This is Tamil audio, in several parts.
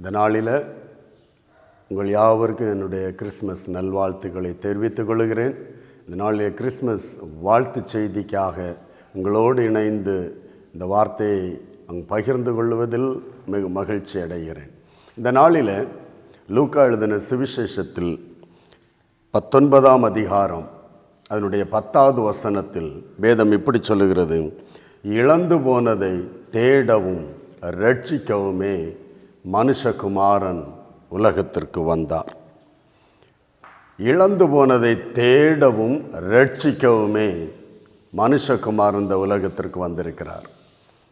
இந்த நாளில் உங்கள் யாவருக்கும் என்னுடைய கிறிஸ்மஸ் நல்வாழ்த்துக்களை தெரிவித்துக் கொள்கிறேன். இந்த நாளில் கிறிஸ்மஸ் வாழ்த்து செய்திக்காக உங்களோடு இணைந்து இந்த வார்த்தையை அங்கு பகிர்ந்து கொள்வதில் மிக மகிழ்ச்சி அடைகிறேன். இந்த நாளில் லூக்கா எழுதின சுவிசேஷத்தில் பத்தொன்பதாம் அதிகாரம் அதனுடைய பத்தாவது வசனத்தில் வேதம் இப்படி சொல்லுகிறது இழந்து போனதை தேடவும் ரட்சிக்கவுமே மனுஷகுமாரன் உலகத்திற்கு வந்தார். இழந்து போனதை தேடவும் ரட்சிக்கவுமே மனுஷகுமார் இந்த உலகத்திற்கு வந்திருக்கிறார்.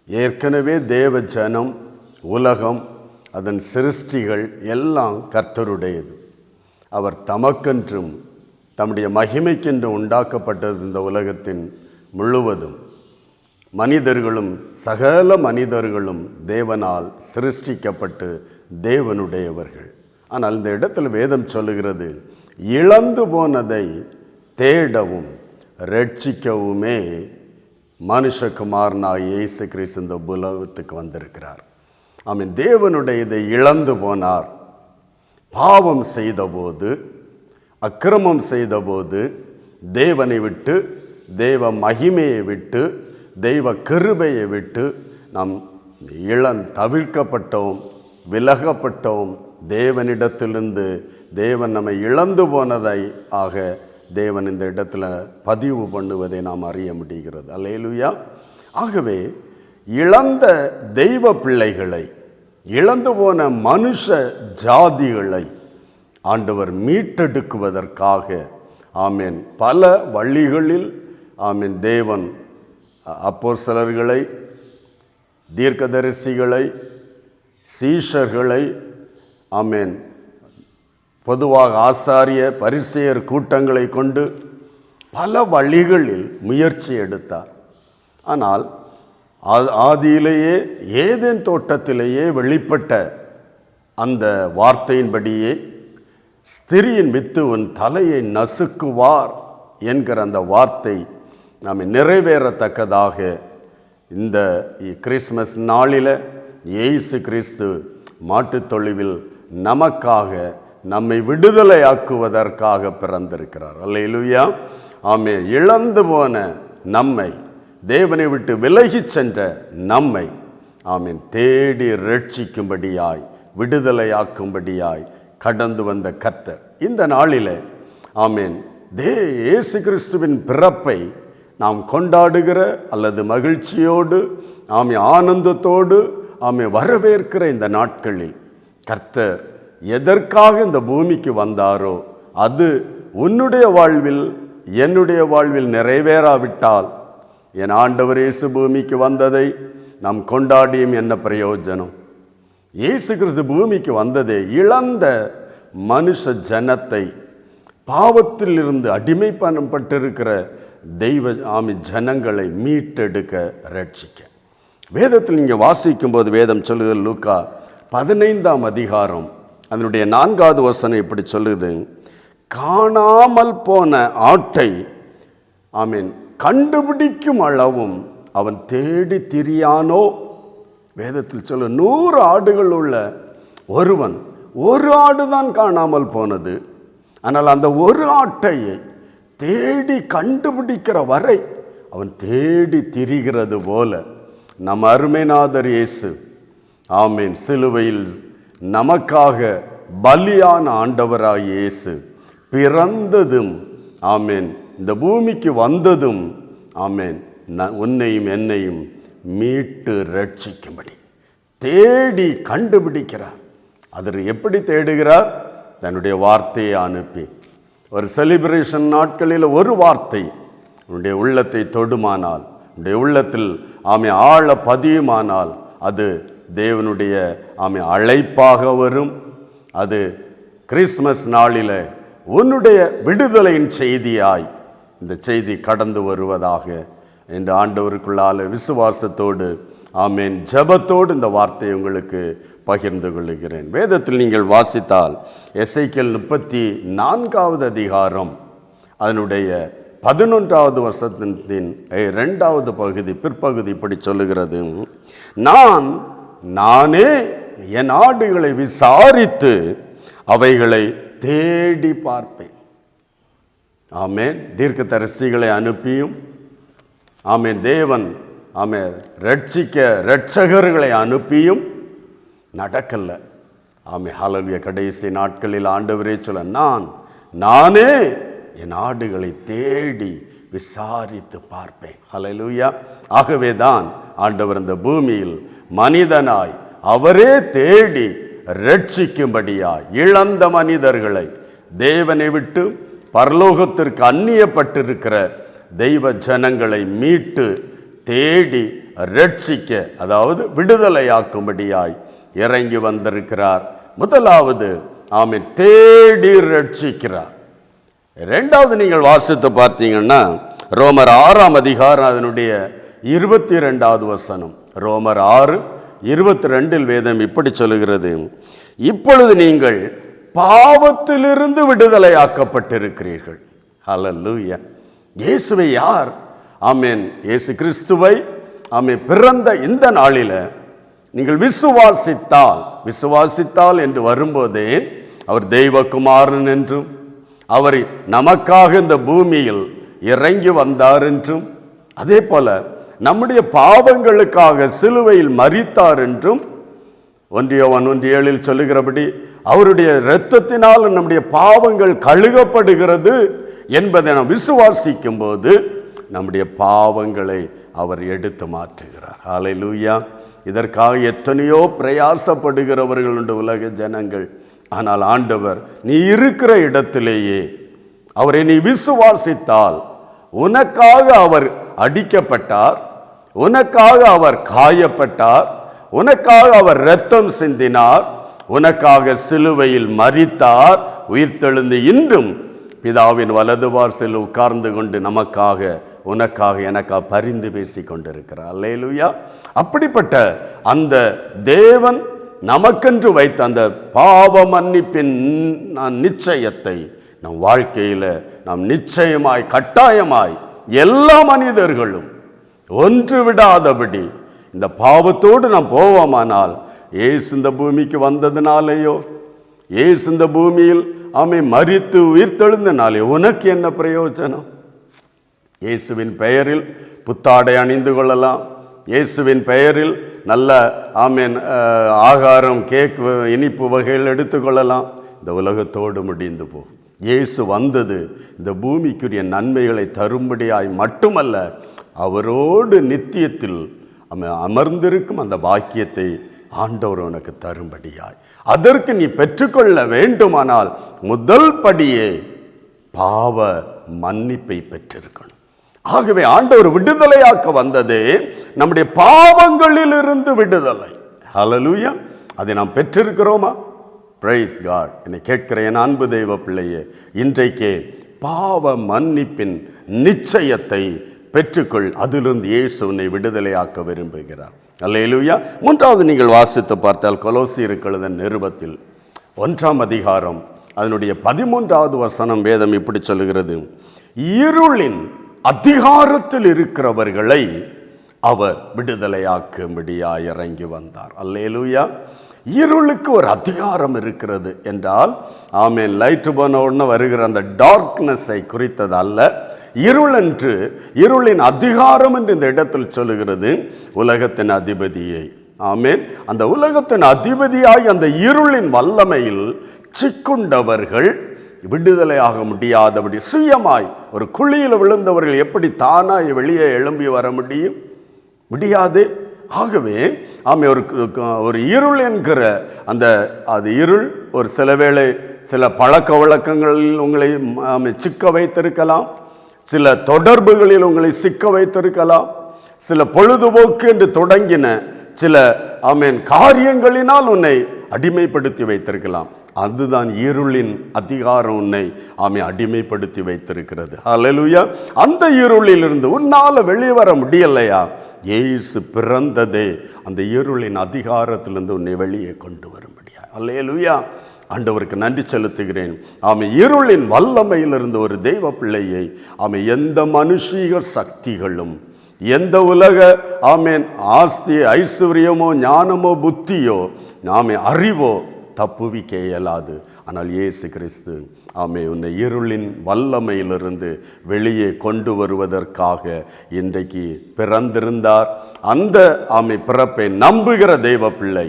ஏற்கனவே தேவ ஜனம் உலகம் அதன் சிருஷ்டிகள் எல்லாம் கர்த்தருடையது. அவர் தமக்கென்றும் தம்முடைய மகிமைக்கென்றும் உண்டாக்கப்பட்டது இந்த உலகத்தின் முழுவதும். மனிதர்களும் சகல மனிதர்களும் தேவனால் சிருஷ்டிக்கப்பட்டு தேவனுடையவர்கள். ஆனால் இந்த இடத்துல வேதம் சொல்லுகிறது இழந்து போனதை தேடவும் ரட்சிக்கவுமே மனுஷகுமாரனாக இயேசு கிறிஸ்து இந்த புலகத்துக்கு வந்திருக்கிறார். ஆமீன். தேவனுடைய இதை இழந்து போனார். பாவம் செய்தபோது அக்கிரமம் செய்தபோது தேவனை விட்டு தேவ மகிமையை விட்டு தெய்வ கிருபையை விட்டு நாம் இளம் தவிர்க்கப்பட்டோம் விலகப்பட்டோம். தேவனிடத்திலிருந்து தேவன் நம்மை இழந்து போனதை ஆக தேவன் இந்த இடத்துல பதிவு பண்ணுவதை நாம் அறிய முடிகிறது. அல்லையிலுயா ஆகவே இழந்த தெய்வ பிள்ளைகளை இழந்து போன மனுஷ ஜாதிகளை ஆண்டவர் மீட்டெடுக்குவதற்காக ஆமேன் பல வழிகளில் ஆமீன் தேவன் அப்போ சிலர்களை தீர்க்கதரிசிகளை சீஷர்களை ஆமேன். பொதுவாக ஆசாரிய பரிசெயர் கூட்டங்களை கொண்டு பல வழிகளில் முயற்சி எடுத்தார். ஆனால் ஆ- ஆதியிலேயே ஏதேன் தோட்டத்திலேயே வெளிப்பட்ட அந்த வார்த்தையின்படியே ஸ்திரியின் வித்து உன் தலையை நசுக்குவார் என்கிற அந்த வார்த்தை நாம் நிறைவேறத்தக்கதாக இந்த கிறிஸ்மஸ் நாளில் இயேசு கிறிஸ்து மாட்டுத்தொழுவில் நமக்காக நம்மை விடுதலையாக்குவதற்காக பிறந்திருக்கிறார். அல்லேலூயா. ஆமே இழந்து போன நம்மை தேவனை விட்டு விலகிச் சென்ற நம்மை ஆமீன் தேடி ரட்சிக்கும்படியாய் விடுதலையாக்கும்படியாய் கடந்து வந்த கர்த்தர். இந்த நாளில் ஆமீன் தே இயேசு கிறிஸ்துவின் பிறப்பை நாம் கொண்டாடுகிற அல்லது மகிழ்ச்சியோடு ஆமை ஆனந்தத்தோடு ஆமை வரவேற்கிற இந்த நாட்களில் கர்த்தர் எதற்காக இந்த பூமிக்கு வந்தாரோ அது உன்னுடைய வாழ்வில் என்னுடைய வாழ்வில் நிறைவேறாவிட்டால் என் ஆண்டவர் இயேசு பூமிக்கு வந்ததை நாம் கொண்டாடியும் என்ன பிரயோஜனம்? இயேசு கிறிஸ்து பூமிக்கு வந்ததே இழந்த மனுஷ ஜனத்தை பாவத்தில் இருந்து அடிமைப்பட்டிருக்கிற தெய்வ ஆமி ஜனங்களை மீட்டெடுக்க ரட்சிக்க. வேதத்தில் நீங்கள் வாசிக்கும்போது வேதம் சொல்லுது லூக்கா பதினைந்தாம் அதிகாரம் அதனுடைய நான்காவது வசனம் இப்படி சொல்லுது காணாமல் போன ஆட்டை ஆமீன் கண்டுபிடிக்கும் அளவும் அவன் தேடி திரியானோ? வேதத்தில் சொல்ல நூறு ஆடுகள் உள்ள ஒருவன் ஒரு ஆடு தான் காணாமல் போனது. ஆனால் அந்த ஒரு ஆட்டை தேடி கண்டுபிடிக்கிற வரை அவன் தேடி திரிகிறது போல. நம் அருமைநாதர் இயேசு ஆமீன். சிலுவையில் நமக்காக பலியான ஆண்டவராய் இயேசு பிறந்ததும் ஆமேன். இந்த பூமிக்கு வந்ததும் ஆமேன். ந- உன்னையும் என்னையும் மீட்டு ரட்சிக்கும்படி தேடி கண்டுபிடிக்கிறார். அவர் எப்படி தேடுகிறார்? தன்னுடைய வார்த்தையை அனுப்பி ஒரு செலிப்ரேஷன் நாட்களில் ஒரு வார்த்தை உன்னுடைய உள்ளத்தை தொடுமானால் உன்னுடைய உள்ளத்தில் ஆமை ஆழ பதியுமானால் அது தேவனுடைய ஆமை அழைப்பாக வரும். அது கிறிஸ்மஸ் நாளில் உன்னுடைய விடுதலையின் செய்தியாய் இந்த செய்தி கடந்து வருவதாக என்று ஆண்டவருக்குள்ளால் விசுவாசத்தோடு ஆமேன். ஜெபத்தோடு இந்த வார்த்தையை உங்களுக்கு பகிர்ந்து கொள்கிறேன் வேதத்தில் நீங்கள் வாசித்தால் எஸ்ஐக்கியல் முப்பத்தி நான்காவது அதிகாரம் அதனுடைய பதினொன்றாவது வருஷத்தின் ரெண்டாவது பகுதி பிற்பகுதி இப்படி சொல்லுகிறது. நான் நானே என் ஆடுகளை விசாரித்து அவைகளை தேடி பார்ப்பேன். ஆமேன். தீர்க்க தரிசிகளை அனுப்பியும் ஆமேன். தேவன் ஆமே ரட்சிக்க ரட்சகர்களை அனுப்பியும் நடக்கல்ல. ஆமை ஹalleluya. கடைசி நாட்களில் ஆண்டவரே சொல்ல நான் நானே என் ஆடுகளை தேடி விசாரித்து பார்ப்பேன். ஹலலூயா ஆகவே தான் ஆண்டவர் இந்த பூமியில் மனிதனாய் அவரே தேடி ரட்சிக்கும்படியாய் இழந்த மனிதர்களை தேவனை விட்டு பரலோகத்திற்கு அந்நியப்பட்டிருக்கிற தெய்வ ஜனங்களை மீட்டு தேடி ரட்சிக்க அதாவது விடுதலையாக்கும்படியாய் இறங்கி வந்திருக்கிறார். முதலாவது ஆமை தேடி ரட்சிக்கிறார். ரெண்டாவது நீங்கள் வாசித்து பார்த்தீங்கன்னா ரோமர் ஆறாம் அதிகாரம் அதனுடைய இருபத்தி ரெண்டாவது வசனம். ரோமர் ஆறு இருபத்தி ரெண்டில் வேதம் இப்படி சொல்லுகிறது. இப்பொழுது நீங்கள் பாவத்திலிருந்து விடுதலையாக்கப்பட்டிருக்கிறீர்கள். ஹalleluya. இயேசுவை யார்? ஆமீன் இயேசு கிறிஸ்துவை ஆமே பிறந்த இந்த நாளில் நீங்கள் விசுவாசித்தால் விசுவாசித்தால் என்று வரும்போதே அவர் தெய்வகுமாரன் என்றும் அவர் நமக்காக இந்த பூமியில் இறங்கி வந்தார் என்றும் அதே போல நம்முடைய பாவங்களுக்காக சிலுவையில் மறித்தார் என்றும் ஒன்றியவன் ஒன்று ஏழில் சொல்லுகிறபடி அவருடைய இரத்தத்தினால் நம்முடைய பாவங்கள் கழுகப்படுகிறது என்பதை நாம் விசுவாசிக்கும் போது நம்முடைய பாவங்களை அவர் எடுத்து மாற்றுகிறார். ஹalleluya இதற்காக எத்தனையோ பிரயாசப்படுகிறவர்கள் உண்டு உலக ஜனங்கள். ஆனால் ஆண்டவர் நீ இருக்கிற இடத்திலேயே அவரை நீ விசுவாசித்தால் உனக்காக அவர் அடிக்கப்பட்டார் உனக்காக அவர் காயப்பட்டார் உனக்காக அவர் இரத்தம் சிந்தினார் உனக்காக சிலுவையில் மறித்தார் உயிர்த்தெழுந்து இன்றும் பிதாவின் வலது வாரசில் உட்கார்ந்து கொண்டு நமக்காக உனக்காக எனக்காக பரிந்து பேசி கொண்டிருக்கிறார் அல்லேலூயா. அப்படிப்பட்ட அந்த தேவன் நமக்கென்று வைத்த அந்த பாவ மன்னிப்பின் நான் நிச்சயத்தை நம் வாழ்க்கையில் நாம் நிச்சயமாய் கட்டாயமாய் எல்லா மனிதர்களும் ஒன்று விடாதபடி இந்த பாவத்தோடு நாம் போவோமானால் ஏசு இந்த பூமிக்கு வந்ததுனாலேயோ ஏசு இந்த பூமியில் ஆமை மறித்து உயிர்த்தெழுந்தனாலே உனக்கு என்ன பிரயோஜனம்? இயேசுவின் பெயரில் புத்தாடை அணிந்து கொள்ளலாம். இயேசுவின் பெயரில் நல்ல ஆமீன் ஆகாரம் கேக் இனிப்பு வகைகள் எடுத்துக்கொள்ளலாம் இந்த உலகத்தோடு முடிந்து போகும் இயேசு வந்தது இந்த பூமிக்குரிய நன்மைகளை தரும்படியாய் மட்டுமல்ல அவரோடு நித்தியத்தில் அமர்ந்திருக்கும் அந்த பாக்கியத்தை ஆண்டவர் உனக்கு தரும்படியாய். அதற்கு நீ பெற்றுக்கொள்ள வேண்டுமானால் முதல் படியே பாவ மன்னிப்பை பெற்றிருக்கணும். ஆகவே ஆண்டவர் விடுதலையாக்க வந்ததே நம்முடைய பாவங்களிலிருந்து விடுதலை. ஹலலூயா அதை நாம் பெற்றிருக்கிறோமா? பிரைஸ் காட் என்னை கேட்கிற என் அன்பு தெய்வ பிள்ளையே இன்றைக்கே பாவ மன்னிப்பின் நிச்சயத்தை பெற்றுக்கொள். அதிலிருந்து இயேசு உன்னை விடுதலையாக்க விரும்புகிறார். அல்லேலூயா மூன்றாவது நீங்கள் வாசித்து பார்த்தால் கொலோசி இருக்கிறத நிருபத்தில் ஒன்றாம் அதிகாரம் அதனுடைய பதிமூன்றாவது வசனம் வேதம் இப்படி சொல்லுகிறது. இருளின் அதிகாரத்தில் இருக்கிறவர்களை அவர் விடுதலையாக்கும்படியாய் இறங்கி வந்தார். அல்லேலூயா. இருளுக்கு ஒரு அதிகாரம் இருக்கிறது என்றால் ஆமேன் லைட்டு போன உடனே வருகிற அந்த டார்க்னஸை குறித்தது அல்ல. இருள் என்று இருளின் அதிகாரம் என்று இந்த இடத்தில் சொல்லுகிறது உலகத்தின் அதிபதியை. ஆமேன். அந்த உலகத்தின் அதிபதியாகி அந்த இருளின் வல்லமையில் சிக்குண்டவர்கள் விடுதலையாக முடியாதபடி சுயமாய் ஒரு குழியில் விழுந்தவர்கள் எப்படி தானாய் வெளியே எழும்பி வர முடியும்? முடியாது. ஆகவே ஆமை ஒரு ஒரு இருள் என்கிற அந்த அது இருள் ஒரு சில வேளை சில பழக்க வழக்கங்களில் உங்களை ஆமை சிக்க வைத்திருக்கலாம். சில தொடர்புகளில் உங்களை சிக்க வைத்திருக்கலாம். சில பொழுதுபோக்கு என்று தொடங்கின சில ஆமீன் காரியங்களினால் உன்னை அடிமைப்படுத்தி வைத்திருக்கலாம். அதுதான் இருளின் அதிகாரம் உன்னை ஆமை அடிமைப்படுத்தி வைத்திருக்கிறது. அலலுயா அந்த இருளிலிருந்து உன்னால் வெளியே வர முடியலையா? ஏசு பிறந்ததே அந்த இருளின் அதிகாரத்திலிருந்து உன்னை வெளியே கொண்டு வர முடியா ஹalleluya ஆண்டவருக்கு நன்றி செலுத்துகிறேன். ஆமை இருளின் வல்லமையிலிருந்து ஒரு தெய்வ பிள்ளையை ஆமை எந்த மனுஷீக சக்திகளும் எந்த உலக ஆமேன் ஆஸ்தி ஐஸ்வர்யமோ ஞானமோ புத்தியோ நாமே அறிவோ தப்புவிக்க இயலாது ஆனால் இயேசு கிறிஸ்து ஆமே உன்னை இருளின் வல்லமையிலிருந்து வெளியே கொண்டு வருவதற்காக இன்றைக்கு பிறந்திருந்தார். அந்த ஆமை பிறப்பை நம்புகிற தெய்வ பிள்ளை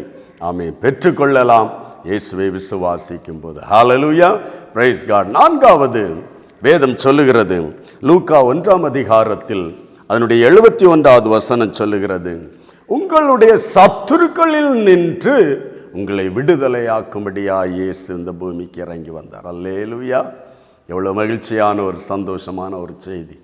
ஆமை பெற்றுக்கொள்ளலாம். இயேசுவை விசுவாசிக்கும் போது ஹாலலூயா பிரைஸ் காட் நான்காவது வேதம் சொல்லுகிறது. லூக்கா ஒன்றாம் அதிகாரத்தில் அதனுடைய எழுபத்தி ஒன்றாவது வசனம் சொல்லுகிறது. உங்களுடைய சத்துருக்களில் நின்று உங்களை விடுதலையாக்கும்படியா இயேசு இந்த பூமிக்கு இறங்கி வந்தார். அல்லேலுயா. எவ்வளோ மகிழ்ச்சியான ஒரு சந்தோஷமான ஒரு செய்தி.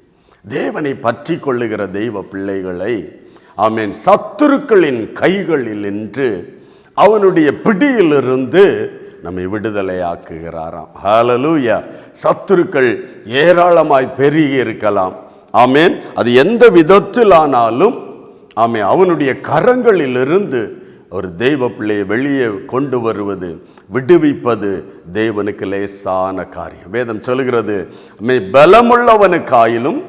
தேவனை பற்றி கொள்ளுகிற தெய்வ பிள்ளைகளை ஆமேன் சத்துருக்களின் கைகளில் நின்று அவனுடைய பிடியிலிருந்து நம்மை விடுதலையாக்குகிறாராம். ஹalleluya. சத்துருக்கள் ஏராளமாய் பெருகி இருக்கலாம். ஆமேன். அது எந்த விதத்திலானாலும் ஆமே அவனுடைய கரங்களிலிருந்து ஒரு தெய்வ பிள்ளையை வெளியே கொண்டு வருவது விடுவிப்பது தேவனுக்கு லேசான காரியம். வேதம் சொல்கிறது அம்மை பலமுள்ளவனுக்காயிலும்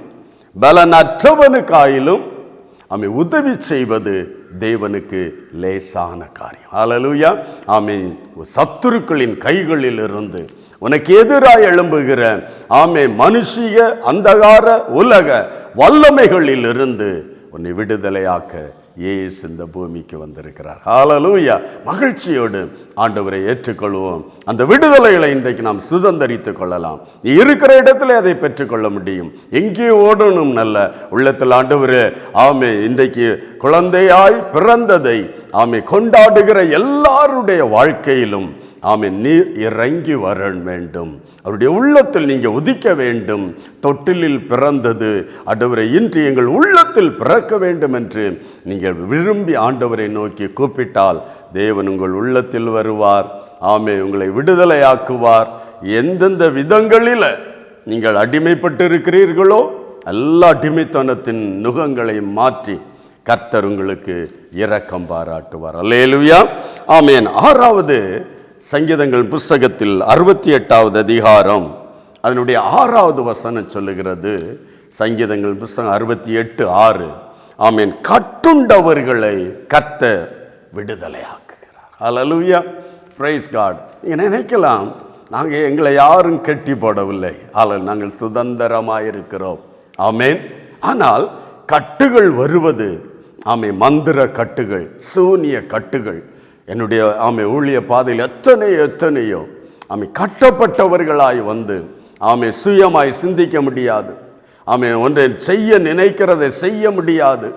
பலனற்றவனுக்காயிலும் ஆமை உதவி செய்வது தேவனுக்கு லேசான காரியம். ஹalleluya ஆமை சத்துருக்களின் கைகளில் இருந்து உனக்கு எதிராக எழும்புகிற ஆமே மனுஷிய அந்தகார உலக வல்லமைகளில் இருந்து உன்னை விடுதலையாக்க ஏசு இந்த பூமிக்கு வந்திருக்கிறார். ஹாலலூயா மகிழ்ச்சியோடு ஆண்டவரை ஏற்றுக்கொள்வோம். அந்த விடுதலைகளை இன்றைக்கு நாம் சுதந்தரித்துக் கொள்ளலாம். இருக்கிற இடத்துல அதை பெற்றுக்கொள்ள முடியும். எங்கே ஓடணும் நல்ல உள்ளத்தில் ஆண்டவரே ஆமே இன்றைக்கு குழந்தையாய் பிறந்ததை ஆமை கொண்டாடுகிற எல்லாருடைய வாழ்க்கையிலும் ஆமே நீர் இறங்கி வர வேண்டும். அவருடைய உள்ளத்தில் நீங்கள் உதிக்க வேண்டும். தொட்டிலில் பிறந்தது ஆண்டவரை இன்று எங்கள் உள்ளத்தில் பிறக்க வேண்டும் என்று நீங்கள் விரும்பி ஆண்டவரை நோக்கி கூப்பிட்டால் தேவன் உங்கள் உள்ளத்தில் வருவார். ஆமே உங்களை விடுதலையாக்குவார். எந்தெந்த விதங்களில் நீங்கள் அடிமைப்பட்டு இருக்கிறீர்களோ எல்லா அடிமைத்தனத்தின் நுகங்களை மாற்றி கர்த்தர் உங்களுக்கு இரக்கம் பாராட்டுவார். அல்லேலுயா. ஆமேன். ஆறாவது சங்கீதங்கள் புஸ்தகத்தில் அறுபத்தி எட்டாவது அதிகாரம் அதனுடைய ஆறாவது வசனம் சொல்லுகிறது. சங்கீதங்கள் புஸ்தகம் அறுபத்தி எட்டு ஆறு. ஆமேன். கட்டுண்டவர்களை கத்த விடுதலையாக்குகிறார். அல்லேலூயா பிரைஸ் காட் நீங்கள் நினைக்கலாம் நாங்கள் எங்களை யாரும் கெட்டி போடவில்லை. ஆனால் நாங்கள் சுதந்திரமாக இருக்கிறோம். ஆமேன். ஆனால் கட்டுகள் வருவது ஆமை மந்திர கட்டுகள் சூனிய கட்டுகள் என்னுடைய ஆமை ஊழிய பாதையில் எத்தனையோ எத்தனையோ ஆமை கட்டப்பட்டவர்களாய் வந்து ஆமை சுயமாய் சிந்திக்க முடியாது. ஆமை ஒன்றை செய்ய நினைக்கிறதை செய்ய முடியாது.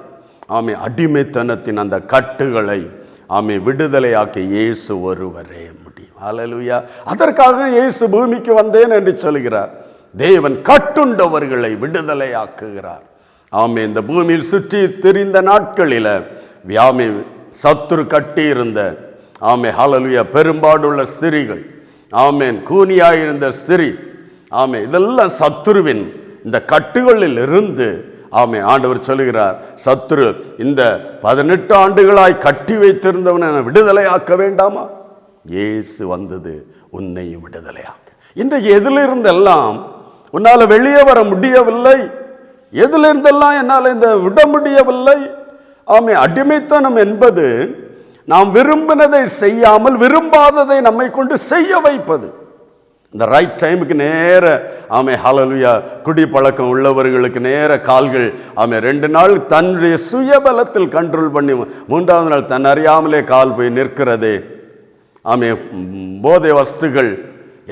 ஆமை அடிமைத்தனத்தின் அந்த கட்டுகளை ஆமை விடுதலையாக்க இயேசு ஒருவரே முடியும். அலலுயா அதற்காக இயேசு பூமிக்கு வந்தேன் என்று சொல்கிறார். தேவன் கட்டுண்டவர்களை விடுதலையாக்குகிறார். ஆமை இந்த பூமியில் சுற்றி திரிந்த நாட்களில் வியாமி சத்துரு கட்டியிருந்த ஆமே ஹalleluya பெரும்பாடுள்ள ஸ்திரீகள் ஆமேன் கூனியாயிருந்த ஸ்திரி ஆமே இதெல்லாம் சத்துருவின் இந்த கட்டுகளில் இருந்து ஆமே ஆண்டவர் சொல்லுகிறார் சத்துரு இந்த பதினெட்டு ஆண்டுகளாய் கட்டி வைத்திருந்தவனை விடுதலையாக்க வேண்டாமா? இயேசு வந்தது உன்னையும் விடுதலையாக்க. இன்றைக்கு எதிலிருந்தெல்லாம் உன்னால் வெளியே வர முடியவில்லை. எதிலிருந்தெல்லாம் என்னால் இந்த விட முடியவில்லை. ஆமை அடிமைத்தனம் என்பது நாம் விரும்பினதை செய்யாமல் விரும்பாததை நம்மை கொண்டு செய்ய வைப்பது. இந்த ரைட் டைமுக்கு நேர ஆமை ஹலலுயா குடி பழக்கம் உள்ளவர்களுக்கு நேர கால்கள் ஆமை ரெண்டு நாள் தன்னுடைய சுயபலத்தில் கண்ட்ரோல் பண்ணி மூன்றாவது நாள் தன் அறியாமலே கால் போய் நிற்கிறதே. ஆமை போதை வஸ்துகள்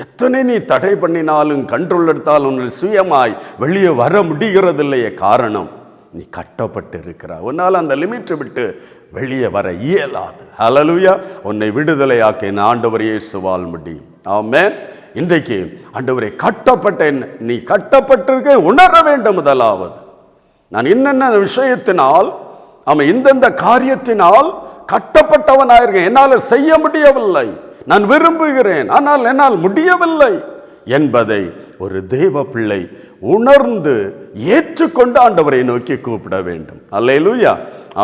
எத்தனை நீ தடை பண்ணினாலும் கண்ட்ரோல் எடுத்தாலும் சுயமாய் வெளியே வர முடிகிறதில்லையே காரணம். நீ கட்டப்பட்டு இருக்கிறாய் உன்னால் அந்த லிமிட்டை விட்டு வெளியே வர இயலாது. அலலுயா உன்னை விடுதலையாக்க என் ஆண்டவர் இயேசுவால் முடியும். ஆமென் இன்றைக்கு ஆண்டவரை கட்டப்பட்டேன் நீ கட்டப்பட்டிருக்க உணர வேண்டும் முதலாவது. நான் என்னென்ன விஷயத்தினால் அவன் இந்தந்த காரியத்தினால் கட்டப்பட்டவனாயிருக்கேன். என்னால் செய்ய முடியவில்லை. நான் விரும்புகிறேன். ஆனால் என்னால் முடியவில்லை என்பதை ஒரு தெய்வ பிள்ளை உணர்ந்து ஏற்றுக்கொண்டு ஆண்டவரை நோக்கி கூப்பிட வேண்டும். அல்லையிலூயா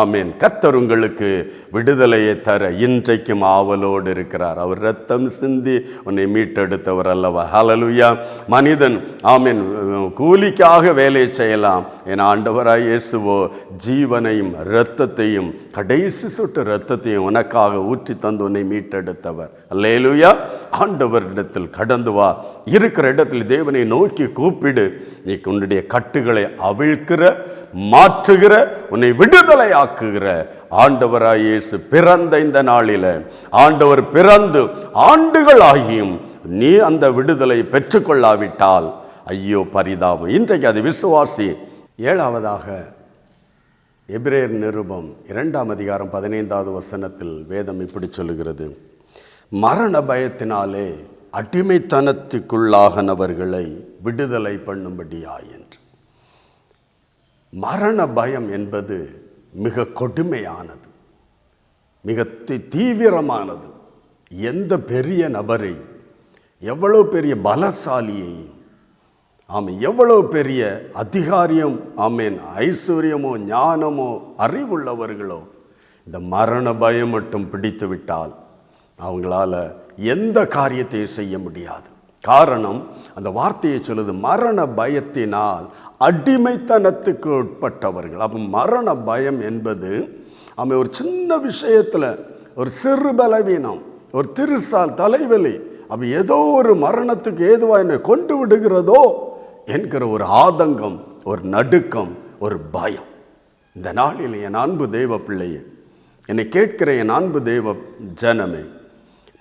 ஆமீன். கர்த்தர் உங்களுக்கு விடுதலையை தர இன்றைக்கும் ஆவலோடு இருக்கிறார். அவர் ரத்தம் சிந்தி உன்னை மீட்டெடுத்தவர் அல்லவா? ஹலலுயா மனிதன் ஆமீன் கூலிக்காக வேலையை செய்யலாம். என் ஆண்டவராய் இயேசுவோ ஜீவனையும் இரத்தத்தையும் கடைசி சொட்டு இரத்தத்தையும் உனக்காக ஊற்றி தந்து உன்னை மீட்டெடுத்தவர். அல்லேலுயா. ஆண்டவரிடத்தில் கடந்து வா. இருக்கிற இடத்தில் தேவனை நோக்கி கூப்பிடு. நீ உன்னுடைய கட்டுகளை அவிழ்க்கிற மாற்றுகிற உன்னை விடுதலை ஆக்குகிற ஆண்டவராய் இயேசு பிறந்த இந்த நாளில ஆண்டவர் பிறந்து ஆண்டுகள் ஆகியும் நீ அந்த விடுதலை பெற்றுக்கொள்ளாவிட்டால் ஐயோ பரிதாபம். இன்றைக்கு அது விசுவாசி. ஏழாவதாக எபிரேர் நிருபம் இரண்டாம் அதிகாரம் பதினைந்தாவது வசனத்தில் வேதம் இப்படி சொல்லுகிறது. மரண பயத்தினாலே அடிமைத்தனத்துக்குள்ளாகனவர்களை விடுதலை பண்ணும்படியா என்று மரண பயம் என்பது மிக கொடுமையானது மிக தி- தீவிரமானது. எந்த பெரிய நபரை எவ்வளோ பெரிய பலசாலியை ஆமாம் எவ்வளோ பெரிய அதிகாரியம் ஆமேன் ஐஸ்வர்யமோ ஞானமோ அறிவுள்ளவர்களோ இந்த மரண பயம் மட்டும் பிடித்து விட்டால் அவங்களால எந்த காரியத்தையும் செய்ய முடியாது. காரணம் அந்த வார்த்தையை சொல்லுது மரண பயத்தினால் அடிமைத்தனத்துக்கு உட்பட்டவர்கள். அப்போ மரண பயம் என்பது அவன் ஒரு சின்ன விஷயத்தில் ஒரு சிறு பலவீனம் ஒரு திருசால் தலைவலி அவன் ஏதோ ஒரு மரணத்துக்கு ஏதுவாக என்னை கொண்டு விடுகிறதோ என்கிற ஒரு ஆதங்கம் ஒரு நடுக்கம் ஒரு பயம். இந்த நாளில் என் அன்பு தெய்வ பிள்ளையே என்னை கேட்கிற என் அன்பு தெய்வ ஜனமே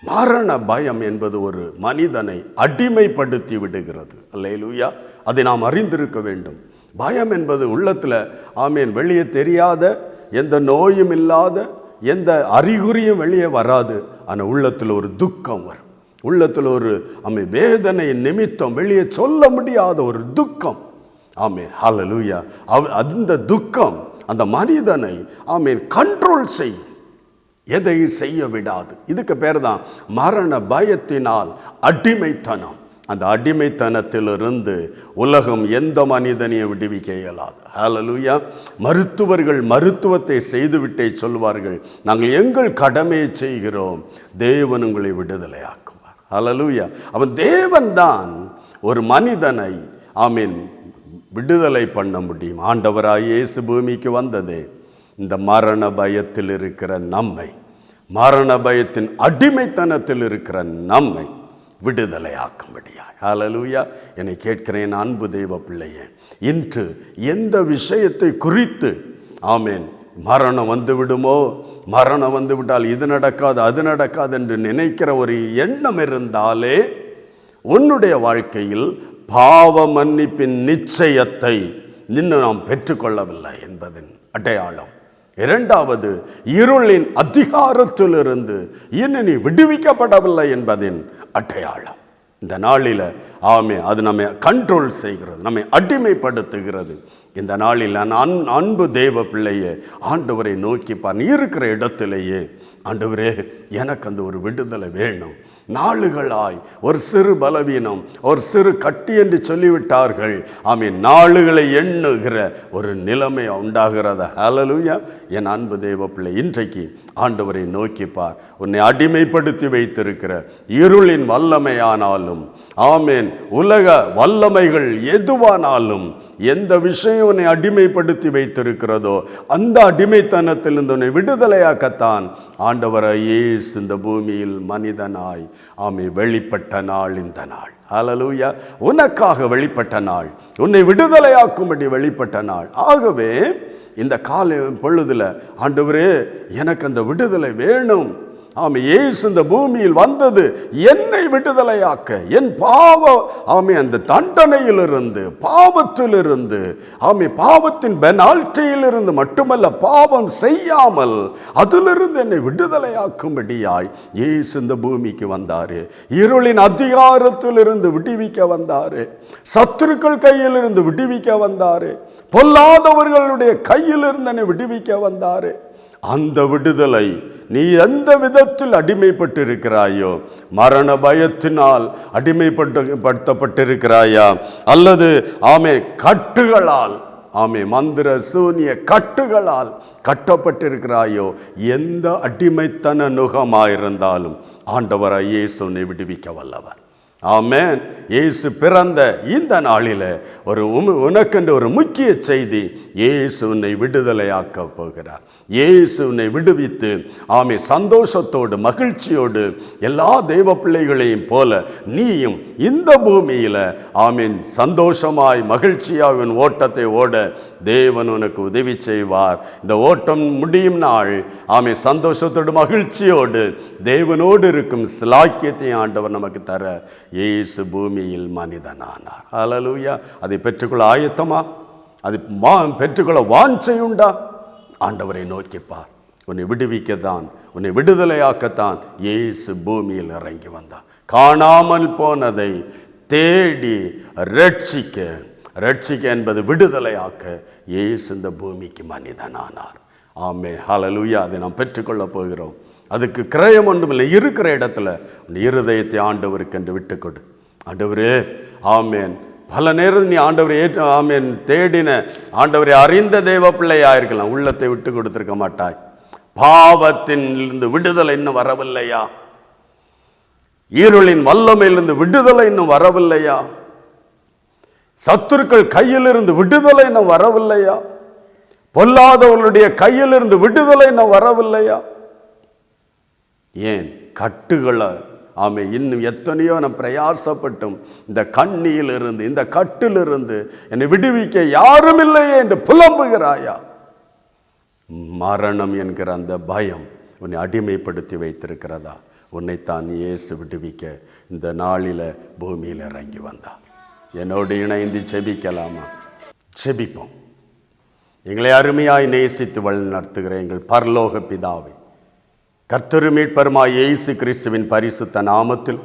மரண பயம் என்பது ஒரு மனிதனை அடிமைப்படுத்தி விடுகிறது. அல்லையிலூயா அதை நாம் அறிந்திருக்க வேண்டும். பயம் என்பது உள்ளத்தில் ஆமீன் வெளியே தெரியாத எந்த நோயும் இல்லாத எந்த அறிகுறியும் வெளியே வராது. ஆனால் உள்ளத்தில் ஒரு துக்கம் வரும். உள்ளத்தில் ஒரு அமை வேதனை நிமித்தம் வெளியே சொல்ல முடியாத ஒரு துக்கம். ஆமேன் ஹலலூயா அவ் அந்த துக்கம் அந்த மனிதனை ஆமீன் கண்ட்ரோல் செய்யும். எதையும் செய்ய விடாது இதுக்கு பேர் தான் மரண பயத்தினால் அடிமைத்தனம். அந்த அடிமைத்தனத்திலிருந்து உலகம் எந்த மனிதனையும் விடுவிக்க இயலாது. ஹalleluya மருத்துவர்கள் மருத்துவத்தை செய்துவிட்டே சொல்வார்கள். நாங்கள் எங்கள் கடமையை செய்கிறோம். தேவன் உங்களை விடுதலையாக்குவார். ஹalleluya அவன் தேவன் தான் ஒரு மனிதனை ஐ மீன் விடுதலை பண்ண முடியும். ஆண்டவராய் இயேசு பூமிக்கு வந்ததே. இந்த மரண பயத்தில் இருக்கிற நம்மை மரண பயத்தின் அடிமைத்தனத்தில் இருக்கிற நம்மை விடுதலையாக்கும்படியா ஹாலலூயா என்னை கேட்கிறேன் அன்பு தெய்வ பிள்ளையே இன்று எந்த விஷயத்தை குறித்து ஆமேன் மரணம் வந்து விடுமோ மரணம் வந்து விட்டால் இது நடக்காது அது நடக்காது என்று நினைக்கிற ஒரு எண்ணம் இருந்தாலே உன்னுடைய வாழ்க்கையில் பாவ மன்னிப்பின் நிச்சயத்தை இன்னும் நாம் பெற்றுக்கொள்ளவில்லை என்பதன் அடையாளம். இரண்டாவது இருளின் அதிகாரத்திலிருந்து இன்னும் நீ விடுவிக்கப்படவில்லை என்பதின் அடையாளம். இந்த நாளில் ஆமே அது நம்மை கண்ட்ரோல் செய்கிறது நம்மை அடிமைப்படுத்துகிறது. இந்த நாளில் அன் அன்பு தேவ பிள்ளையே ஆண்டவரை நோக்கி பார் இருக்கிற இடத்திலேயே ஆண்டவரே எனக்கு அந்த ஒரு விடுதலை வேணும். நாளுகளாய் ஒரு சிறு பலவீனம் ஒரு சிறு கட்டி என்று சொல்லிவிட்டார்கள். ஆமீன் நாளுகளை எண்ணுகிற ஒரு நிலைமை உண்டாகிறத? ஹலலுயா என் அன்பு தேவ பிள்ளை இன்றைக்கு ஆண்டவரை நோக்கி பார். உன்னை அடிமைப்படுத்தி வைத்திருக்கிற இருளின் வல்லமையானாலும் ஆமேன் உலக வல்லமைகள் எதுவானாலும் எந்த விஷயம் உன்னை அடிமைப்படுத்தி வைத்திருக்கிறதோ அந்த அடிமைத்தனத்திலிருந்து உன்னை விடுதலையாக்கத்தான் ஆண்டவராய் இயேசு இந்த பூமியில் மனிதனாய் ஆமை வெளிப்பட்ட நாள் இந்த நாள். அலலூயா உனக்காக வெளிப்பட்ட நாள். உன்னை விடுதலையாக்கும்படி வெளிப்பட்ட நாள். ஆகவே இந்த காலை பொழுதில் ஆண்டவரே எனக்கு அந்த விடுதலை வேணும். ஆமை இயேசு இந்த பூமியில் வந்தது என்னை விடுதலையாக்க. என் பாவ ஆமை அந்த தண்டனையிலிருந்து பாவத்திலிருந்து ஆமை பாவத்தின் பெனால்ட்டியிலிருந்து மட்டுமல்ல பாவம் செய்யாமல் அதிலிருந்து என்னை விடுதலையாக்கும்படியாய் இயேசு இந்த பூமிக்கு வந்தார். இருளின் அதிகாரத்திலிருந்து விடுவிக்க வந்தார். சத்துருக்கள் கையிலிருந்து விடுவிக்க வந்தார். பொல்லாதவர்களுடைய கையிலிருந்து என்னை விடுவிக்க வந்தார். அந்த விடுதலை நீ எந்த விதத்தில் அடிமைப்பட்டிருக்கிறாயோ மரண பயத்தினால் அடிமைப்பட்டு படுத்தப்பட்டிருக்கிறாயா அல்லது ஆமே கட்டுகளால் ஆமே மந்திர சூனிய கட்டுகளால் கட்டப்பட்டிருக்கிறாயோ? எந்த அடிமைத்தன நுகமாயிருந்தாலும் ஆண்டவராய் இயேசுனை விடுவிக்க வல்லவர். ஆமேன். இயேசு பிறந்த இந்த நாளில் ஒரு உம- உனக்கென்று ஒரு முக்கிய செய்தி இயேசு உன்னை விடுதலையாக்க போகிறார். இயேசு உன்னை விடுவித்து ஆமை சந்தோஷத்தோடு மகிழ்ச்சியோடு எல்லா தெய்வ பிள்ளைகளையும் போல நீயும் இந்த பூமியில் ஆமீன் சந்தோஷமாய் மகிழ்ச்சியாக உன் ஓட்டத்தை ஓட தேவன் உனக்கு உதவி செய்வார். இந்த ஓட்டம் முடியும் நாள். ஆமை சந்தோஷத்தோடு மகிழ்ச்சியோடு தேவனோடு இருக்கும் சிலாக்கியத்தையும் ஆண்டவர் நமக்கு தர இயேசு பூமியில் மனிதனானார். அலலூயா அதை பெற்றுக்கொள்ள ஆயத்தமா? அது மா பெற்றுக்கொள்ள வாஞ்சையுண்டா ஆண்டவரை நோக்கிப்பார் உன்னை விடுவிக்கத்தான் உன்னை விடுதலையாக்கத்தான் இயேசு பூமியில் இறங்கி வந்தான் காணாமல் போனதை தேடி ரட்சிக்க ரட்சிக்க என்பது விடுதலையாக்க இயேசு இந்த பூமிக்கு மனிதனானார். ஆமே ஹலலூயா அதை நாம் பெற்றுக்கொள்ளப் போகிறோம். அதுக்கு கிரயம் ஒன்றுமில்லை. இருக்கிற இடத்துல உன் இருதயத்தை ஆண்டவருக்கு என்று விட்டுக்கொடு. ஆண்டவரே ஆமேன். பல நேரம் நீ ஆண்டவரை ஏற்று ஆமேன் தேடின ஆண்டவரை அறிந்த தெய்வ பிள்ளையாக இருக்கலாம் உள்ளத்தை விட்டு கொடுத்திருக்க மாட்டாய். பாவத்தின் இருந்து விடுதலை இன்னும் வரவில்லையா? ஈருளின் வல்லமையிலிருந்து விடுதலை இன்னும் வரவில்லையா? சத்துருக்கள் கையிலிருந்து விடுதலை இன்னும் வரவில்லையா? பொல்லாதவர்களுடைய கையிலிருந்து விடுதலை இன்னும் வரவில்லையா? ஏன் கட்டுகளை? ஆமை இன்னும் எத்தனையோ நான் பிரயாசப்பட்டும் இந்த கண்ணியிலிருந்து இந்த கட்டிலிருந்து என்னை விடுவிக்க யாரும் இல்லையே என்று புலம்புகிறாயா? மரணம் என்கிற அந்த பயம் உன்னை அடிமைப்படுத்தி வைத்திருக்கிறதா? உன்னைத்தான் இயேசு விடுவிக்க இந்த நாளில் பூமியில் இறங்கி வந்தா. என்னோடு இணைந்து செபிக்கலாமா? செபிப்போம். எங்களை அருமையாய் நேசித்து வழி நடத்துகிற எங்கள் பரலோக பிதாவை கர்த்தரு மீட்பருமாய் இயேசு கிறிஸ்துவின் பரிசுத்த நாமத்தில்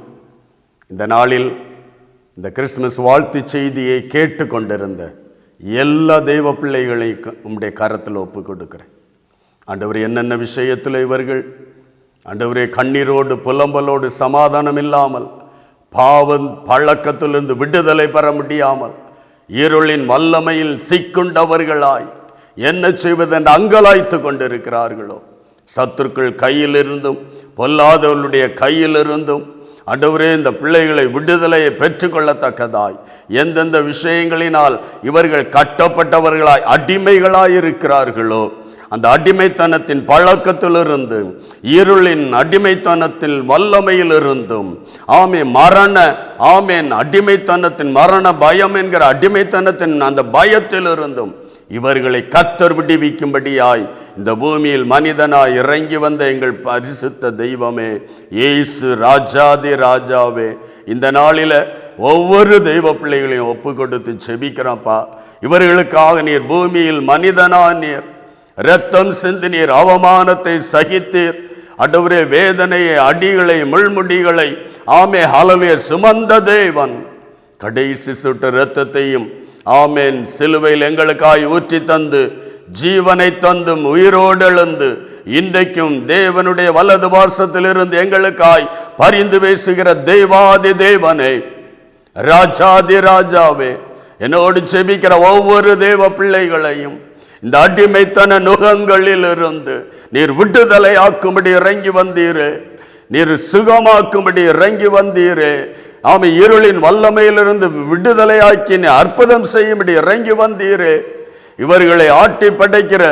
இந்த நாளில் இந்த கிறிஸ்துமஸ் வாழ்த்து செய்தியை கேட்டுக்கொண்டிருந்த எல்லா தெய்வ பிள்ளைகளை உம்முடைய கரத்தில் ஒப்பு கொடுக்கிறேன். ஆண்டவர் என்னென்ன விஷயத்தில் இவர்கள்? ஆண்டவரே கண்ணீரோடு புலம்பலோடு சமாதானம் இல்லாமல் பாவம் பழக்கத்திலிருந்து விடுதலை பெற முடியாமல் இருளின் வல்லமையில் சிக்குண்டவர்களாய் என்ன செய்வதென்று அங்கலாய்த்து கொண்டிருக்கிறார்களோ? சத்துருக்கள் கையிலிருந்தும் பொல்லாதவர்களுடைய கையிலிருந்தும் அன்றுவரே இந்த பிள்ளைகளை விடுதலையை பெற்றுக்கொள்ளத்தக்கதாய் எந்தெந்த விஷயங்களினால் இவர்கள் கட்டப்பட்டவர்களாய் அடிமைகளாய் இருக்கிறார்களோ அந்த அடிமைத்தனத்தின் பழக்கத்திலிருந்து இருளின் அடிமைத்தனத்தின் வல்லமையிலிருந்தும் ஆமே மரண ஆமேன் அடிமைத்தனத்தின் மரண பயம் என்கிற அடிமைத்தனத்தின் அந்த பயத்திலிருந்தும் இவர்களை கத்தர் விடுவிக்கும்படியாய் இந்த பூமியில் மனிதனாய் இறங்கி வந்த எங்கள் பரிசுத்த தெய்வமே இயேசு ராஜாதி ராஜாவே இந்த நாளில் ஒவ்வொரு தெய்வ பிள்ளைகளையும் ஒப்பு கொடுத்து செபிக்கிறோம்ப்பா. இவர்களுக்காக நீர் பூமியில் மனிதனா நீர். இரத்தம் சிந்தினீர் அவமானத்தை சகித்தீர். அடவரே வேதனையை அடிகளை முள்முடிகளை ஆமே ஹலலே சுமந்த தேவன். கடைசி சுட்டு இரத்தத்தையும் ஆமேன் சிலுவையில் எங்களுக்காய் ஊற்றி தந்து ஜீவனை தந்தும் உயிரோடு எழுந்து இன்றைக்கும் தேவனுடைய வலது வாசத்திலிருந்து எங்களுக்காய் பரிந்து பேசுகிற தெய்வாதி தேவனே. ராஜாதி ராஜாவே என்னோடு செபிக்கிற ஒவ்வொரு தேவ பிள்ளைகளையும் இந்த அடிமைத்தன நுகங்களில் இருந்து நீர் விடுதலை ஆக்கும்படி இறங்கி வந்தீரே. நீர் சுகமாக்கும்படி இறங்கி வந்தீரே. ஆமை இருளின் வல்லமையிலிருந்து விடுதலையாக்கி நீ அற்புதம் செய்யும்படி இறங்கி வந்தீரே. இவர்களை ஆட்டி படைக்கிற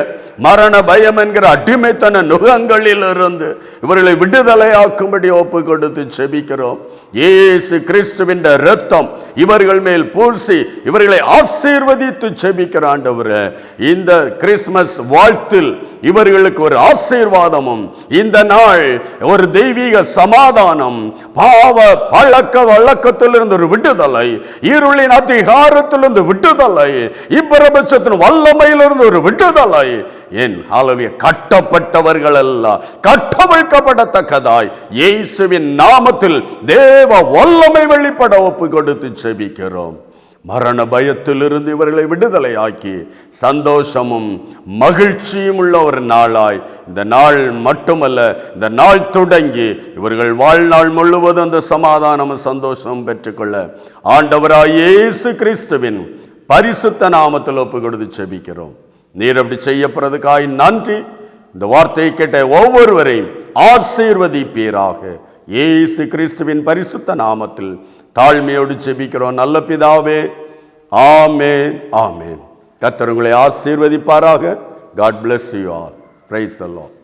மரண பயம் என்கிற அடிமைத்தன நுகங்களில் இருந்து இவர்களை விடுதலையாக்கும்படி ஒப்பு கொடுத்து செபிக்கிறோம். இயேசு கிறிஸ்துவின் ரத்தம் இவர்கள் மேல் பூசி இவர்களை ஆசீர்வதித்து செபிக்கிற ஆண்டவரே இந்த கிறிஸ்மஸ் வாழ்த்தில் இவர்களுக்கு ஒரு ஆசீர்வாதமும் இந்த நாள் ஒரு தெய்வீக சமாதானம் பாவ பழக்க வழக்கத்திலிருந்து ஒரு விடுதலை இருளின் அதிகாரத்திலிருந்து விடுதலை இப்பிரபட்சத்தின் வல்லமையிலிருந்து ஒரு விடுதலை. என் ஆளவிய கட்டப்பட்டவர்கள் எல்லாம் கட்டவள் கட்டவிழ்க்கப்படத்தக்கதாய் இயேசுவின் நாமத்தில் தேவ வல்லமை வெளிப்பட ஒப்பு கொடுத்து செபிக்கிறோம். மரண பயத்திலிருந்து இவர்களை விடுதலையாக்கி சந்தோஷமும் மகிழ்ச்சியும் உள்ள ஒரு நாளாய் இந்த நாள் மட்டுமல்ல இந்த நாள் தொடங்கி இவர்கள் வாழ்நாள் முழுவதும் அந்த சமாதானமும் சந்தோஷமும் பெற்றுக்கொள்ள ஆண்டவராய் இயேசு கிறிஸ்துவின் பரிசுத்த நாமத்தில் ஒப்பு கொடுத்து செபிக்கிறோம். நீர் அப்படி செய்யப்படுறதுக்காய் நன்றி. இந்த வார்த்தையை கேட்ட ஒவ்வொருவரையும் ஆசீர்வதிப்பீராக. ஏசு கிறிஸ்துவின் பரிசுத்த நாமத்தில் தாழ்மையோடு செபிக்கிறோம் நல்ல பிதாவே ஆமேன் ஆமேன். கத்தர் உங்களை ஆசீர்வதிப்பாராக. God bless you or praise the